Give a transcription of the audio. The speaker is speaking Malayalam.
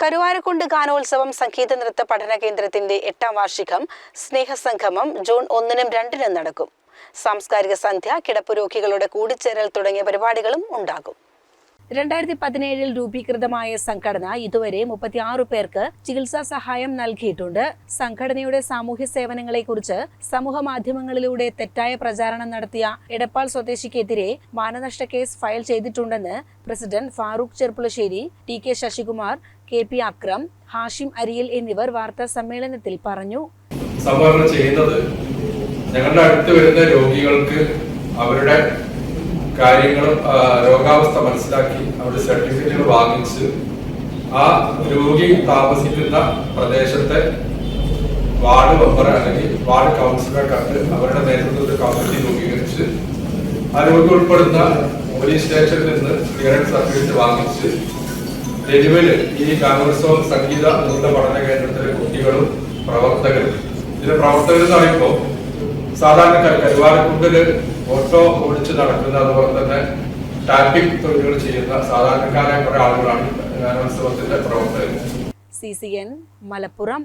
കരുവാരക്കുണ്ട് ഗാനോത്സവം സംഗീത നൃത്ത പഠന കേന്ദ്രത്തിന്റെ എട്ടാം വാർഷികം സ്നേഹസംഗമം ജൂൺ ഒന്നിനും രണ്ടിനും നടക്കും. സാംസ്കാരിക സന്ധ്യ കിടപ്പുരോഗികളുടെ കൂടിച്ചേരൽ തുടങ്ങിയ പരിപാടികളും ഉണ്ടാകും. രണ്ടായിരത്തി പതിനേഴിൽ രൂപീകൃതമായ സംഘടന ഇതുവരെ മുപ്പത്തിയാറ് പേർക്ക് ചികിത്സാ സഹായം നൽകിയിട്ടുണ്ട്. സംഘടനയുടെ സാമൂഹ്യ സേവനങ്ങളെക്കുറിച്ച് സമൂഹ മാധ്യമങ്ങളിലൂടെ തെറ്റായ പ്രചാരണം നടത്തിയ എടപ്പാൾ സ്വദേശിക്കെതിരെ മാനനഷ്ട കേസ് ഫയൽ ചെയ്തിട്ടുണ്ടെന്ന് president Farooq Cherpulassery T K Sasikumar K P Akram Hashim Ariyil എന്നിവർ വാർത്താ സമ്മേളനത്തിൽ പറഞ്ഞു. ചെയ്യുന്നത് ഞങ്ങളുടെ അടുത്ത് വരുന്ന രോഗികൾക്ക് അവരുടെ കാര്യങ്ങളും രോഗാവസ്ഥ മനസ്സിലാക്കി അവരുടെ സർട്ടിഫിക്കറ്റുകൾ വാങ്ങിച്ച് ആ രോഗി താമസിക്കുന്ന പ്രദേശത്തെ വാർഡ് മെമ്പർ അല്ലെങ്കിൽ വാർഡ് കൗൺസിലറെ കണ്ട് അവരുടെ നേതൃത്വത്തിൽ കമ്മിറ്റി രൂപീകരിച്ച് ആ രോഗി ഉൾപ്പെടുന്ന പോലീസ് സ്റ്റേഷനിൽ നിന്ന് ക്ലിയറൻസ് സർട്ടിഫിക്കറ്റ് വാങ്ങിച്ച് നിലവിൽ ഈ ഗാനോത്സവം സംഗീത നൃത്ത പഠന കേന്ദ്രത്തിലെ കുട്ടികളും പ്രവർത്തകരും. ഇതിലെ പ്രവർത്തകർ എന്ന് പറയുമ്പോൾ സാധാരണക്കാർ കരുവാരക്കുണ്ടിൽ ഓട്ടോ ഓടിച്ച് നടക്കുന്ന അതുപോലെ തന്നെ ടാപ്പിംഗ് തൊഴിലുകൾ ചെയ്യുന്ന സാധാരണക്കാരായ കുറെ ആളുകളാണ് ഗാനോത്സവത്തിന്റെ പ്രവർത്തകർ. C C N Malappuram